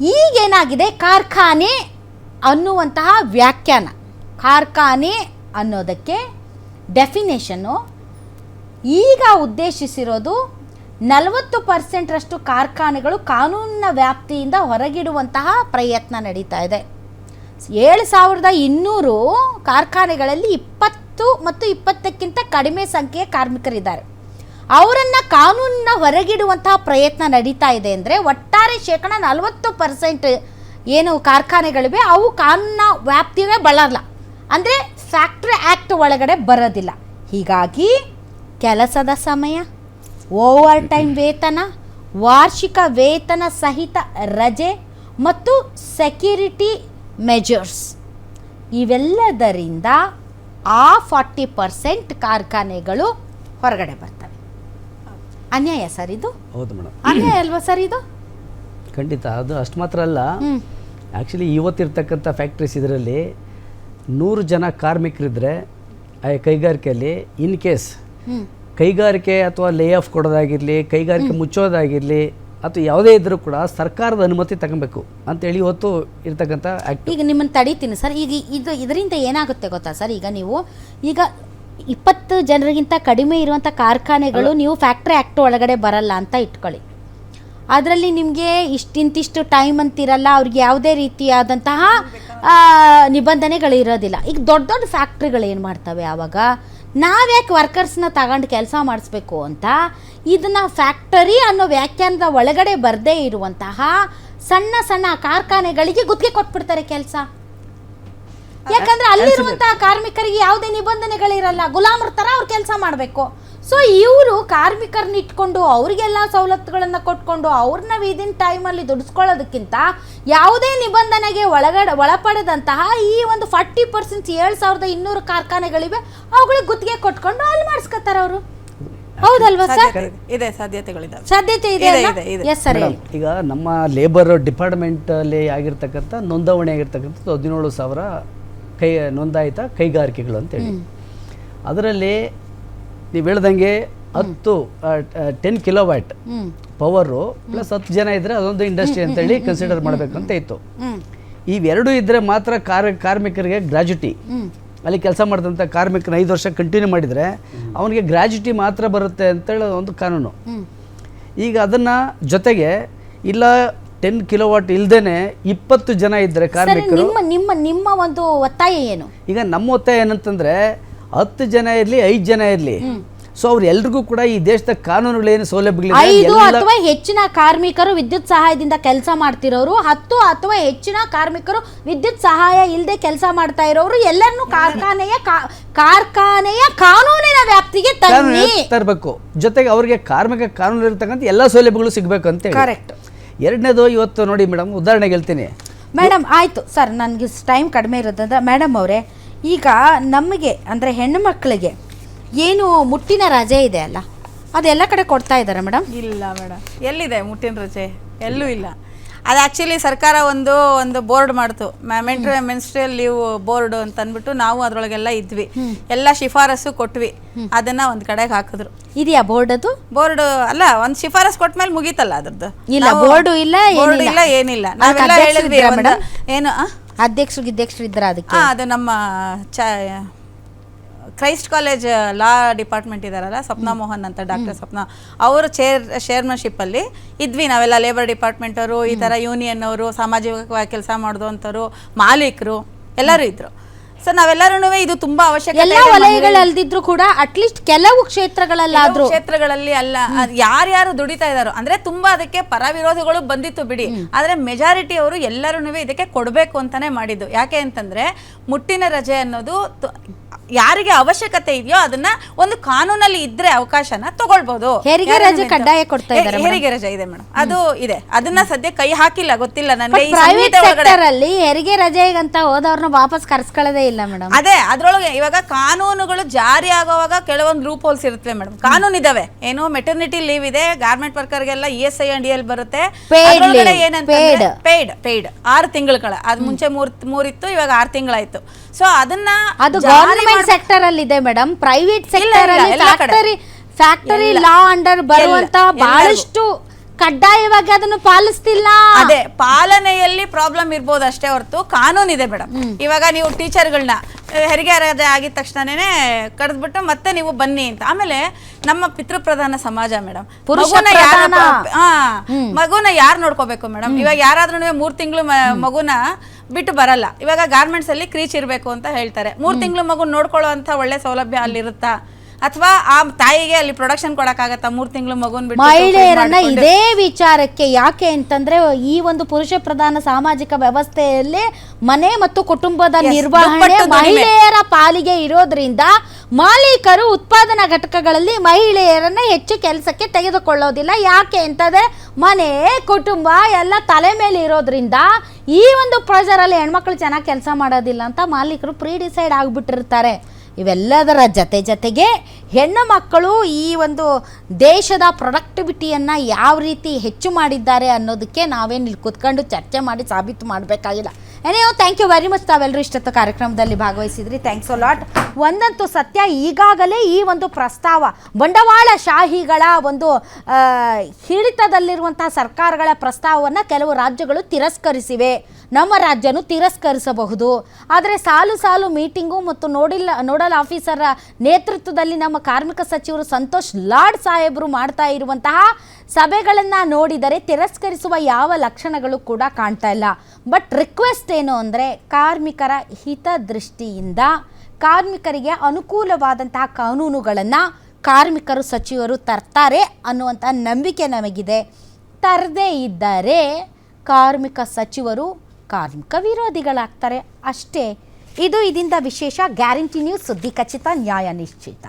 ಈಗೇನಾಗಿದೆ? ಕಾರ್ಖಾನೆ ಅನ್ನುವಂತಹ ವ್ಯಾಖ್ಯಾನ. ಕಾರ್ಖಾನೆ ಅನ್ನೋದಕ್ಕೆ ಡೆಫಿನೇಷನ್ನು ಈಗ ಉದ್ದೇಶಿಸಿರೋದು ನಲವತ್ತು ಪರ್ಸೆಂಟ್ರಷ್ಟು ಕಾರ್ಖಾನೆಗಳು ಕಾನೂನಿನ ವ್ಯಾಪ್ತಿಯಿಂದ ಹೊರಗಿಡುವಂತಹ ಪ್ರಯತ್ನ ನಡೀತಾ ಇದೆ. ಏಳು ಸಾವಿರದ ಇನ್ನೂರು ಕಾರ್ಖಾನೆಗಳಲ್ಲಿ ಇಪ್ಪತ್ತು ಮತ್ತು ಇಪ್ಪತ್ತಕ್ಕಿಂತ ಕಡಿಮೆ ಸಂಖ್ಯೆಯ ಕಾರ್ಮಿಕರಿದ್ದಾರೆ. ಅವರನ್ನು ಕಾನೂನಿನ ಹೊರಗಿಡುವಂತಹ ಪ್ರಯತ್ನ ನಡೀತಾ ಇದೆ ಅಂದರೆ ಒಟ್ಟಾರೆ ಶೇಕಡ ನಲವತ್ತು ಪರ್ಸೆಂಟ್ ಏನು ಕಾರ್ಖಾನೆಗಳಿವೆ, ಅವು ಕಾನೂನಿನ ವ್ಯಾಪ್ತಿಯೇ ಬಳಲ್ಲ ಅಂದರೆ ಫ್ಯಾಕ್ಟ್ರಿ ಆ್ಯಕ್ಟ್ ಒಳಗಡೆ ಬರೋದಿಲ್ಲ. ಹೀಗಾಗಿ ಕೆಲಸದ ಸಮಯ ಓವರ್ ಟೈಮ್ ವೇತನ, ವಾರ್ಷಿಕ ವೇತನ ಸಹಿತ ರಜೆ ಮತ್ತು ಸೆಕ್ಯೂರಿಟಿ ಮೆಜರ್ಸ್. ಇವೆಲ್ಲದರಿಂದ ಆ ಫಾರ್ಟಿ ಪರ್ಸೆಂಟ್ ಕಾರ್ಖಾನೆಗಳು ಹೊರಗಡೆ ಬರ್ತವೆ. ಅನ್ಯಾಯ ಸರ್ ಇದು? ಹೌದು ಮೇಡಮ್. ಅನ್ಯಾಯ ಅಲ್ವಾ ಸರ್ ಇದು? ಖಂಡಿತ ಅದು ಅಷ್ಟು ಮಾತ್ರ ಅಲ್ಲ. ಆ್ಯಕ್ಚುಲಿ ಇವತ್ತಿರ್ತಕ್ಕಂಥ ಫ್ಯಾಕ್ಟ್ರೀಸ್ ಇದರಲ್ಲಿ ನೂರು ಜನ ಕಾರ್ಮಿಕರಿದ್ದರೆ ಆ ಕೈಗಾರಿಕೆಯಲ್ಲಿ ಇನ್ ಕೇಸ್ ಕೈಗಾರಿಕೆ ಅಥವಾ ಲೇ ಆಫ್ ಕೊಡೋದಾಗಿರಲಿ ಕೈಗಾರಿಕೆ ಮುಚ್ಚೋದಾಗಿರಲಿ ಅಥವಾ ಯಾವುದೇ ಇದ್ರೂ ಕೂಡ ಸರ್ಕಾರದ ಅನುಮತಿ ತಗೊಬೇಕು ಅಂತೇಳಿ ಇವತ್ತು ಇರ್ತಕ್ಕಂಥ ಆ್ಯಕ್ಟ್ ಈಗ ನಿಮ್ಮನ್ನು ತಡೀತೀನಿ ಸರ್. ಈಗ ಇದು ಇದರಿಂದ ಏನಾಗುತ್ತೆ ಗೊತ್ತಾ ಸರ್? ಈಗ ನೀವು ಈಗ ಇಪ್ಪತ್ತು ಜನರಿಗಿಂತ ಕಡಿಮೆ ಇರುವಂಥ ಕಾರ್ಖಾನೆಗಳು ನೀವು ಫ್ಯಾಕ್ಟ್ರಿ ಆ್ಯಕ್ಟ್ ಒಳಗಡೆ ಬರಲ್ಲ ಅಂತ ಇಟ್ಕೊಳ್ಳಿ. ಅದರಲ್ಲಿ ನಿಮಗೆ ಇಷ್ಟಿಂತಿಷ್ಟು ಟೈಮ್ ಅಂತಿರಲ್ಲ ಅವ್ರಿಗೆ ಯಾವುದೇ ರೀತಿಯಾದಂತಹ ನಿಬಂಧನೆಗಳಿರೋದಿಲ್ಲ ನಿಬಂಧನೆಗಳು ಇರೋದಿಲ್ಲ. ಈಗ ದೊಡ್ಡ ದೊಡ್ಡ ಫ್ಯಾಕ್ಟ್ರಿಗಳು ಏನು ಮಾಡ್ತವೆ ಆವಾಗ ನಾವ್ಯಾಕೆ ವರ್ಕರ್ಸ್ನ ತಗೊಂಡು ಕೆಲಸ ಮಾಡಿಸ್ಬೇಕು ಅಂತ ಇದನ್ನ ಫ್ಯಾಕ್ಟರಿ ಅನ್ನೋ ವ್ಯಾಖ್ಯಾನದ ಒಳಗಡೆ ಬರದೇ ಇರುವಂತಹ ಸಣ್ಣ ಸಣ್ಣ ಕಾರ್ಖಾನೆಗಳಿಗೆ ಗುತ್ತಿಗೆ ಕೊಟ್ಬಿಡ್ತಾರೆ ಕೆಲಸ. ಯಾಕಂದ್ರೆ ಅಲ್ಲಿರುವಂತಹ ಕಾರ್ಮಿಕರಿಗೆ ಯಾವುದೇ ನಿಬಂಧನೆಗಳಿರಲ್ಲ. ಗುಲಾಮರ ತರ ಅವ್ರು ಕೆಲಸ ಮಾಡಬೇಕು. ಸೊ ಇವರು ಕಾರ್ಮಿಕರನ್ನ ಇಟ್ಕೊಂಡು ಅವರಿಗೆಲ್ಲ ಸವಲತ್ತುಗಳನ್ನ ಕೊಟ್ಕೊಂಡು ಅವ್ರನ್ನ ವಿದಿನ್ ಟೈಮಲ್ಲಿ ದುಡಿಸ್ಕೊಳ್ಳೋದಕ್ಕಿಂತ ಯಾವುದೇ ನಿಬಂಧನೆಗೆ ಒಳಗಡೆ ಒಳಪಡದಂತಹ ಈ ಒಂದು ಫಾರ್ಟಿ ಪರ್ಸೆಂಟ್ ಏಳು ಸಾವಿರದ ಇನ್ನೂರು ಕಾರ್ಖಾನೆಗಳಿವೆ. ಅವುಗಳಿಗೆ ಗುತ್ತಿಗೆ ಕೊಟ್ಕೊಂಡು ಅಲ್ಲಿ ಮಾಡಿಸ್ಕೊತಾರೆ ಅವರು. ಹೌದಲ್ವಾ ಸರ್? ಸಾಧ್ಯತೆ ಇದೆ. ಸಾಧ್ಯತೆಗಳಿದಾವೆ. ಸಾಧ್ಯತೆ ಇದೆ. ಎಸ್ ಸರ್ ಈಗ ನಮ್ಮ ಲೇಬರ್ ಡಿಪಾರ್ಟ್ಮೆಂಟಲ್ಲಿ ಆಗಿರ್ತಕ್ಕಂಥ ನೋಂದಣಿ ಆಗಿರ್ತಕ್ಕಂಥದ್ದು ಹದಿನೇಳು ಸಾವಿರ ಕೈ ನೋಂದಾಯಿತ ಕೈಗಾರಿಕೆಗಳು ಅಂತೇಳಿ ಅದರಲ್ಲಿ ನೀವು ಹೇಳ್ದಂಗೆ ಹತ್ತು ten kilo watt power plus ಹತ್ತು ಜನ ಇದ್ದರೆ ಅದೊಂದು ಇಂಡಸ್ಟ್ರಿ ಅಂತೇಳಿ ಕನ್ಸಿಡರ್ ಮಾಡಬೇಕಂತ ಇತ್ತು. ಇವೆರಡು ಇದ್ದರೆ ಮಾತ್ರ ಕಾರ್ ಕಾರ್ಮಿಕರಿಗೆ ಗ್ರಾಜ್ಯುಟಿ ಅಲ್ಲಿ ಕೆಲಸ ಮಾಡಿದಂಥ ಕಾರ್ಮಿಕನ ಐದು ವರ್ಷ ಕಂಟಿನ್ಯೂ ಮಾಡಿದರೆ ಅವನಿಗೆ ಗ್ರಾಜ್ಯುಟಿ ಮಾತ್ರ ಬರುತ್ತೆ ಅಂತೇಳಿ ಒಂದು ಕಾನೂನು. ಈಗ ಅದನ್ನು ಜೊತೆಗೆ ಇಲ್ಲ ಟೆನ್ ಕಿಲೋ ವಾಟ್ ಇಲ್ದೇನೆ ಇಪ್ಪತ್ತು ಜನ ಇದ್ರೆ ಕಾರ್ಮಿಕರು. ನಿಮ್ಮ ನಿಮ್ಮ ನಿಮ್ಮ ಒಂದು ಒತ್ತಾಯ ಏನು? ಈಗ ನಮ್ಮ ಒತ್ತಾಯ ಏನಂತಂದ್ರೆ ಹತ್ತು ಜನ ಇರಲಿ ಐದು ಜನ ಇರಲಿ. ಸೊ ಅವ್ರೆಲ್ರಿಗೂ ಕೂಡ ಈ ದೇಶದ ಕಾನೂನುಗಳೇನು ಏನು ಐದು ಅಥವಾ ಹೆಚ್ಚಿನ ಕಾರ್ಮಿಕರು ವಿದ್ಯುತ್ ಸಹಾಯದಿಂದ ಕೆಲಸ ಮಾಡ್ತಿರೋರು ಹತ್ತು ಅಥವಾ ಹೆಚ್ಚಿನ ಕಾರ್ಮಿಕರು ವಿದ್ಯುತ್ ಸಹಾಯ ಇಲ್ಲದೆ ಕೆಲಸ ಮಾಡ್ತಾ ಇರೋರು ಎಲ್ಲರನ್ನು ಕಾರ್ಖಾನೆಯ ಕಾರ್ಖಾನೆಯ ಕಾನೂನಿನ ವ್ಯಾಪ್ತಿಗೆ ತರಬೇಕು. ಜೊತೆಗೆ ಅವರಿಗೆ ಕಾರ್ಮಿಕ ಕಾನೂನು ಇರತಕ್ಕಂಥ ಎಲ್ಲ ಸೌಲಭ್ಯಗಳು ಸಿಗಬೇಕು ಅಂತ ಕರೆಕ್ಟ್ ಎರಡನೇದು ಇವತ್ತು ನೋಡಿ ಮೇಡಮ್ ಉದಾಹರಣೆಗೆ ಹೇಳ್ತೀನಿ. ಮೇಡಮ್ ಆಯಿತು. ಸರ್ ನನಗೆ ಟೈಮ್ ಕಡಿಮೆ ಇರೋದ್ರಿಂದ ಮೇಡಮ್ ಅವರೇ ಈಗ ನಮಗೆ ಅಂದರೆ ಹೆಣ್ಣು ಮಕ್ಕಳಿಗೆ ಏನು ಮುಟ್ಟಿನ ರಜೆ ಇದೆ ಅಲ್ಲ? ಅದೆಲ್ಲ ಕಡೆ ಕೊಡ್ತಾ ಇದ್ದಾರೆ ಮೇಡಮ್? ಇಲ್ಲ ಮೇಡಮ್. ಎಲ್ಲಿದೆ ಮುಟ್ಟಿನ ರಜೆ? ಎಲ್ಲೂ ಇಲ್ಲ. ಅದು ಆ್ಯಕ್ಚುಲಿ ಸರ್ಕಾರ ಒಂದು ಒಂದು ಬೋರ್ಡ್ ಮಾಡ್ತು. ಮೆಂಟ್ರ ಮೆನ್ಸ್ಟ್ರಿಯಲ್ ಲೀವ್ ಬೋರ್ಡ್ ಅಂತ ಅಂದ್ಬಿಟ್ಟು ನಾವು ಅದರೊಳಗೆಲ್ಲ ಇದ್ವಿ. ಎಲ್ಲ ಶಿಫಾರಸು ಕೊಟ್ವಿ. ಅದನ್ನ ಒಂದ್ ಕಡೆಗೆ ಹಾಕಿದ್ರು. ಇದೆಯಾ ಬೋರ್ಡ್ ಅದು? ಬೋರ್ಡ್ ಅಲ್ಲ ಒಂದ್ ಶಿಫಾರಸ್ ಕೊಟ್ಮೇಲೆ ಮುಗೀತಲ್ಲ ಅದ್ರದ್ದು. ಇಲ್ಲ, ಬೋರ್ಡ್ ಇಲ್ಲ, ಬೋರ್ಡ್. ಇಲ್ಲ ಏನಿಲ್ಲ. ನಾವೆಲ್ಲ ಹೇಳಿದ್ವಿ? ಏನು? ಅಧ್ಯಕ್ಷರು ಇದ್ರ ಅದಕ್ಕೆ? ಅದು ನಮ್ಮ ಚ ಕ್ರೈಸ್ಟ್ ಕಾಲೇಜ್ ಲಾ ಡಿಪಾರ್ಟ್ಮೆಂಟ್ ಇದಾರಲ್ಲ ಸಪ್ನ ಮೋಹನ್ ಅಂತ ಡಾಕ್ಟರ್ ಸ್ವಪ್ನ ಅವರು ಚೇರ್ ಚೇರ್ಮನ್ಶಿಪ್ ಅಲ್ಲಿ ಇದ್ವಿ ನಾವೆಲ್ಲ ಲೇಬರ್ ಡಿಪಾರ್ಟ್ಮೆಂಟ್ ಅವರು ಈ ತರ ಯೂನಿಯನ್ ಅವರು ಸಾಮಾಜಿಕವಾಗಿ ಕೆಲಸ ಮಾಡಿದಂಥವ್ರು ಮಾಲೀಕರು ಎಲ್ಲರೂ ಇದ್ರು. ಸೊ ನಾವೆಲ್ಲರೂ ಇದು ತುಂಬಾ ಅವಶ್ಯಕತೆ ಎಲ್ಲ ಮಹಿಳೆಯರಿಗೆ. ಕೂಡ ಅಟ್ಲೀಸ್ಟ್ ಕೆಲವು ಕ್ಷೇತ್ರಗಳಲ್ಲಾದ್ರೂ. ಕ್ಷೇತ್ರಗಳಲ್ಲಿ ಅಲ್ಲ ಯಾರ್ಯಾರು ದುಡಿತಾ ಇದಾರೋ ಅಂದ್ರೆ ತುಂಬಾ ಅದಕ್ಕೆ ಪರ ವಿರೋಧಿಗಳು ಬಂದಿತ್ತು ಬಿಡಿ. ಆದ್ರೆ ಮೆಜಾರಿಟಿ ಅವರು ಎಲ್ಲರೂ ಇದಕ್ಕೆ ಕೊಡಬೇಕು ಅಂತಾನೆ ಮಾಡಿದ್ದು. ಯಾಕೆ ಅಂತಂದ್ರೆ ಮುಟ್ಟಿನ ರಜೆ ಅನ್ನೋದು ಯಾರಿಗೆ ಅವಶ್ಯಕತೆ ಇದೆಯೋ ಅದನ್ನ ಒಂದು ಕಾನೂನಲ್ಲಿ ಇದ್ರೆ ಅವಕಾಶನ ತಗೊಳ್ಬಹುದು ಹೆರಿಗೆ ರಜೆ ಕಡ್ಡಾಯ ಕೊಡ್ತಾ ಇದ್ದಾರೆ ಹೆರಿಗೆ ರಜೆ ಇದೆ ಮೇಡಮ್? ಅದು ಇದೆ. ಅದನ್ನ ಸದ್ಯ ಕೈ ಹಾಕಿಲ್ಲ ಗೊತ್ತಿಲ್ಲ ನನಗೆ ಪ್ರೈವೇಟ್ ಸೆಕ್ಟರ್ ಅಲ್ಲಿ ಹೆರಿಗೆ ರಜೆಗಂತ ಹೋದವ್ರನ್ನ ವಾಪಸ್ ಕರ್ಸ್ಕೊಳ್ಳೋದೇ ಇಲ್ಲ ಮೇಡಮ್. ಅದೇ ಅದ್ರೊಳಗೆ ಇವಾಗ ಕಾನೂನುಗಳು ಜಾರಿ ಆಗುವಾಗ ಕೆಲವೊಂದು ಲೂಪ್ ಹೋಲ್ಸ್ ಇರುತ್ತವೆ ಮೇಡಮ್. ಕಾನೂನು ಇದಾವೆ. ಏನು ಮೆಟರ್ನಿಟಿ ಲೀವ್ ಇದೆ garment ವರ್ಕರ್ಗೆಲ್ಲ E S I and L ಬರುತ್ತೆ. Paid. ಪೇಯ್ಡ್ ಪೇಯ್ಡ್ ಆರು ತಿಂಗಳ ಅದ್ ಮುಂಚೆ ಮೂರ್ ಮೂರಿತ್ತು ಇವಾಗ ಆರು ತಿಂಗಳಾಯ್ತು. ಸೊ ಅದನ್ನ ಅದು ಗವರ್ಮೆಂಟ್ ಸೆಕ್ಟರ್ ಅಲ್ಲಿ ಇದೆ ಮೇಡಮ್ ಪ್ರೈವೇಟ್ ಸೆಕ್ಟರ್ ಅಲ್ಲಿ ಫ್ಯಾಕ್ಟರಿ ಫ್ಯಾಕ್ಟರಿ ಲಾ ಅಂಡರ್ ಬರುವಂತ ಬಹಳಷ್ಟು ಕಡ್ಡಾಯವಾಗಿ ಅದನ್ನು ಪಾಲಿಸ್ತಿಲ್ಲ. ಅದೇ ಪಾಲನೆಯಲ್ಲಿ ಪ್ರಾಬ್ಲಮ್ ಇರ್ಬೋದು ಅಷ್ಟೇ ಹೊರತು ಕಾನೂನು ಇದೆ ಮೇಡಮ್. ಇವಾಗ ನೀವು ಟೀಚರ್ಗಳನ್ನ ಹೆರಿಗೆ ಅರದೆ ಆಗಿದ ತಕ್ಷಣನೇ ಕರೆದ್ಬಿಟ್ಟು ಮತ್ತೆ ನೀವು ಬನ್ನಿ ಅಂತ. ಆಮೇಲೆ ನಮ್ಮ ಪಿತೃಪ್ರಧಾನ ಸಮಾಜ ಮೇಡಮ್. ಪುರುಷನ ಮಗುನ ಯಾರ. ಹಾ ಮಗುನ ಯಾರು ನೋಡ್ಕೋಬೇಕು ಮೇಡಮ್? ಇವಾಗ ಯಾರಾದ್ರೂ ಮೂರ್ ತಿಂಗಳು ಮಗುನ ಬಿಟ್ಟು ಬರಲ್ಲ. ಇವಾಗ ಗಾರ್ಮೆಂಟ್ಸ್ ಅಲ್ಲಿ ಕ್ರೀಚ್ ಇರಬೇಕು ಅಂತ ಹೇಳ್ತಾರೆ. ಮೂರ್ ತಿಂಗಳು ಮಗು ನೋಡ್ಕೊಳ್ಳೋ ಅಂತ ಒಳ್ಳೆ ಸೌಲಭ್ಯ ಅಲ್ಲಿರುತ್ತಾ? ಅಥವಾ ಆ ತಾಯಿಗೆ ಅಲ್ಲಿ ಪ್ರೊಡಕ್ಷನ್ ಕೊಡಕ್ಕಾಗತ್ತಾ? ಮೂರ್ ತಿಂಗಳು ಮಗುನ್ ಬಿಟ್ಟು ಮಹಿಳೆಯರನ್ನ ಇದೇ ವಿಚಾರಕ್ಕೆ ಯಾಕೆ ಅಂತಂದ್ರೆ ಈ ಒಂದು ಪುರುಷ ಪ್ರಧಾನ ಸಾಮಾಜಿಕ ವ್ಯವಸ್ಥೆಯಲ್ಲಿ ಮನೆ ಮತ್ತು ಕುಟುಂಬದ ನಿರ್ವಹಣೆ ಮಹಿಳೆಯರ ಪಾಲಿಗೆ ಇರೋದ್ರಿಂದ ಮಾಲೀಕರು ಉತ್ಪಾದನಾ ಘಟಕಗಳಲ್ಲಿ ಮಹಿಳೆಯರನ್ನ ಹೆಚ್ಚು ಕೆಲಸಕ್ಕೆ ತೆಗೆದುಕೊಳ್ಳೋದಿಲ್ಲ. ಯಾಕೆ ಅಂತಂದ್ರೆ ಮನೆ ಕುಟುಂಬ ಎಲ್ಲ ತಲೆ ಮೇಲೆ ಇರೋದ್ರಿಂದ ಈ ಒಂದು ಪ್ರೆಷರಲ್ಲಿ ಹೆಣ್ಮಕ್ಳು ಚೆನ್ನಾಗಿ ಕೆಲಸ ಮಾಡೋದಿಲ್ಲ ಅಂತ ಮಾಲೀಕರು ಪ್ರೀ ಡಿಸೈಡ್ ಆಗಿಬಿಟ್ಟಿರ್ತಾರೆ. ಇವೆಲ್ಲದರ ಜೊತೆ ಜೊತೆಗೆ ಹೆಣ್ಣು ಮಕ್ಕಳು ಈ ಒಂದು ದೇಶದ ಪ್ರೊಡಕ್ಟಿವಿಟಿಯನ್ನು ಯಾವ ರೀತಿ ಹೆಚ್ಚು ಮಾಡಿದ್ದಾರೆ ಅನ್ನೋದಕ್ಕೆ ನಾವೇನು ಇಲ್ಲಿ ಕೂತ್ಕೊಂಡು ಚರ್ಚೆ ಮಾಡಿ ಸಾಬೀತು ಮಾಡಬೇಕಾಗಿಲ್ಲ. ಏನೇನೋ ಥ್ಯಾಂಕ್ ಯು ವೆರಿ ಮಚ್ ತಾವೆಲ್ಲರೂ ಇಷ್ಟೊತ್ತು ಕಾರ್ಯಕ್ರಮದಲ್ಲಿ ಭಾಗವಹಿಸಿದ್ರಿ. ಥ್ಯಾಂಕ್ಸ್ ಲಾಟ್ ಒಂದಂತೂ ಸತ್ಯ, ಈಗಾಗಲೇ ಈ ಒಂದು ಪ್ರಸ್ತಾವ, ಬಂಡವಾಳ ಶಾಹಿಗಳ ಒಂದು ಹಿಡಿತದಲ್ಲಿರುವಂತಹ ಸರ್ಕಾರಗಳ ಪ್ರಸ್ತಾವವನ್ನು ಕೆಲವು ರಾಜ್ಯಗಳು ತಿರಸ್ಕರಿಸಿವೆ. ನಮ್ಮ ರಾಜ್ಯನು ತಿರಸ್ಕರಿಸಬಹುದು. ಆದರೆ ಸಾಲು ಸಾಲು ಮೀಟಿಂಗು ಮತ್ತು ನೋಡಿಲ್ಲ, ನೋಡಲ್ ಆಫೀಸರ ನೇತೃತ್ವದಲ್ಲಿ ನಮ್ಮ ಕಾರ್ಮಿಕ ಸಚಿವರು ಸಂತೋಷ್ ಲಾಡ್ ಸಾಹೇಬರು ಮಾಡ್ತಾ ಇರುವಂತಹ ಸಭೆಗಳನ್ನು ನೋಡಿದರೆ ತಿರಸ್ಕರಿಸುವ ಯಾವ ಲಕ್ಷಣಗಳು ಕೂಡ ಕಾಣ್ತಾ ಇಲ್ಲ. ಬಟ್ ರಿಕ್ವೆಸ್ಟ್ ಏನು ಅಂದರೆ ಕಾರ್ಮಿಕರ ಹಿತದೃಷ್ಟಿಯಿಂದ ಕಾರ್ಮಿಕರಿಗೆ ಅನುಕೂಲವಾದಂತಹ ಕಾನೂನುಗಳನ್ನು ಕಾರ್ಮಿಕರು, ಸಚಿವರು ತರ್ತಾರೆ ಅನ್ನುವಂಥ ನಂಬಿಕೆ ನಮಗಿದೆ. ತರದೇ ಇದ್ದರೆ ಕಾರ್ಮಿಕ ಸಚಿವರು ಕಾರ್ಮಿಕ ವಿರೋಧಿಗಳಾಗ್ತಾರೆ ಅಷ್ಟೇ. ಇದು ಇದರಿಂದ ವಿಶೇಷ. ಗ್ಯಾರಂಟಿ ನ್ಯೂಸ್ ಸುದ್ದಿ ಖಚಿತ, ನ್ಯಾಯ ನಿಶ್ಚಿತ.